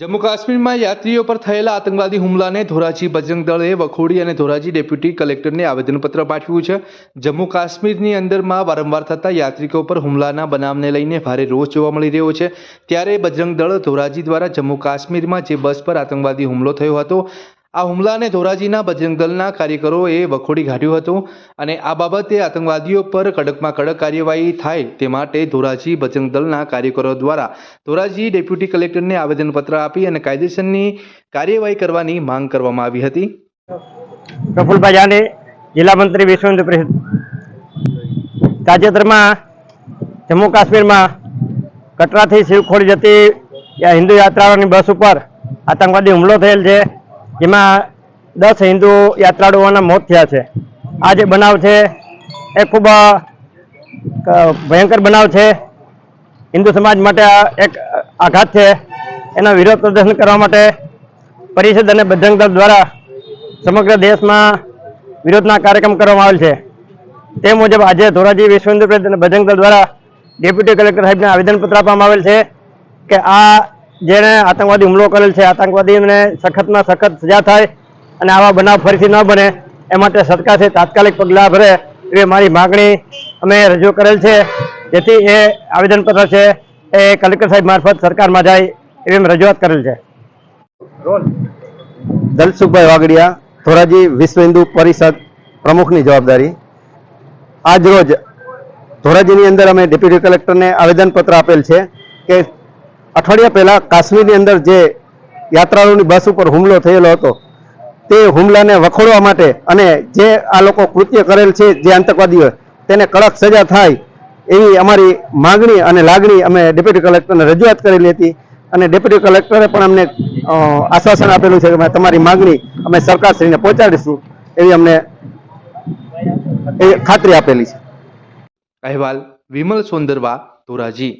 જમ્મુ કાશ્મીરમાં યાત્રીઓ પર થયેલા આતંકવાદી હુમલાને ધોરાજી બજરંગ દળે વખોડી અને ધોરાજી ડેપ્યુટી કલેક્ટરને આવેદનપત્ર પાઠવ્યું છે. જમ્મુ કાશ્મીરની અંદરમાં વારંવાર થતા યાત્રિકો પર હુમલાના બનાવને લઈને ભારે રોષ જોવા મળી રહ્યો છે. ત્યારે બજરંગ દળ ધોરાજી દ્વારા જમ્મુ કાશ્મીરમાં જે બસ પર આતંકવાદી હુમલો થયો હતો આ હુમલાને ધોરાજીના બજરંગ દળના કાર્યકરોએ વખોડી કાઢ્યું હતું અને આ બાબતે આતંકવાદીઓ પર કડકમાં કડક કાર્યવાહી થાય તે માટે ધોરાજી બજરંગ દળના કાર્યકરો દ્વારા ધોરાજી ડેપ્યુટી કલેક્ટરને આવેદનપત્ર આપી અને કાયદેસરની કાર્યવાહી કરવાની માંગ કરવામાં આવી હતી. પ્રફુલભાઈ જાની જિલ્લા મંત્રી વિશ્વેન્દ્ર પ્રસિદ્ધ તાજેતરમાં જમ્મુ કાશ્મીરમાં કટરાથી શિવખોડી જતી હિન્દુ યાત્રાઓની બસ ઉપર આતંકવાદી હુમલો થયેલ છે. જેમાં દસ હિન્દુ યાત્રાળુઓના મોત થયા છે. આ જે બનાવ છે, એ ખૂબ ભયંકર બનાવ છે. હિન્દુ સમાજ માટે એક આઘાત છે. એનો વિરોધ પ્રદર્શન કરવા માટે પરિષદ અને બજરંગ દળ દ્વારા સમગ્ર દેશમાં વિરોધના કાર્યક્રમ કરવામાં આવેલ છે. તે મુજબ આજે ધોરાજી વિશ્વ હિન્દુ પરિષદ અને બજરંગ દળ દ્વારા ડેપ્યુટી કલેક્ટર સાહેબને આવેદનપત્ર આપવામાં આવેલ છે કે આ જેણે આતંકવાદી હુમલો કરેલ છે. આતંકવાદીને સખતમાં સખત સજા થાય અને આવા બનાવ ફરીથી ન બને. એ માટે સરકાર છે. તાત્કાલિક પગલાં ભરે એવી મારી માગણી અમે રજૂ કરેલ છે. જેથી એ આવેદનપત્ર છે એ કલેક્ટર સાહેબ મારફત સરકારમાં જાય એવી અમે રજૂઆત કરેલ છે. દલસુખભાઈ વાગડિયા ધોરાજી વિશ્વ હિન્દુ પરિષદ પ્રમુખની જવાબદારી. આજ રોજ ધોરાજીની અંદર અમે ડેપ્યુટી કલેક્ટરને આવેદનપત્ર આપેલ છે કે અઠવાડિયા પહેલા કાશ્મીરની અંદર જે યાત્રાળુની બસ ઉપર હુમલો થયેલો હતો, તે હુમલાને વખોડવા માટે અને જે આ લોકો કૃત્ય કરેલ છે, જે આતંકવાદીઓ, તેને કડક સજા થાય એવી અમારી માગણી અને લાગણી અમે ડેપ્યુટી કલેક્ટરને રજૂઆત કરેલી હતી અને ડેપ્યુટી કલેક્ટરે પણ અમને આશ્વાસન આપેલું છે કે તમારી માંગણી અમે સરકારશ્રીને પહોંચાડીશું એવી અમને એ ખાતરી આપેલી છે. અહેવાલ વિમલ સોંદરવા ધોરાજી.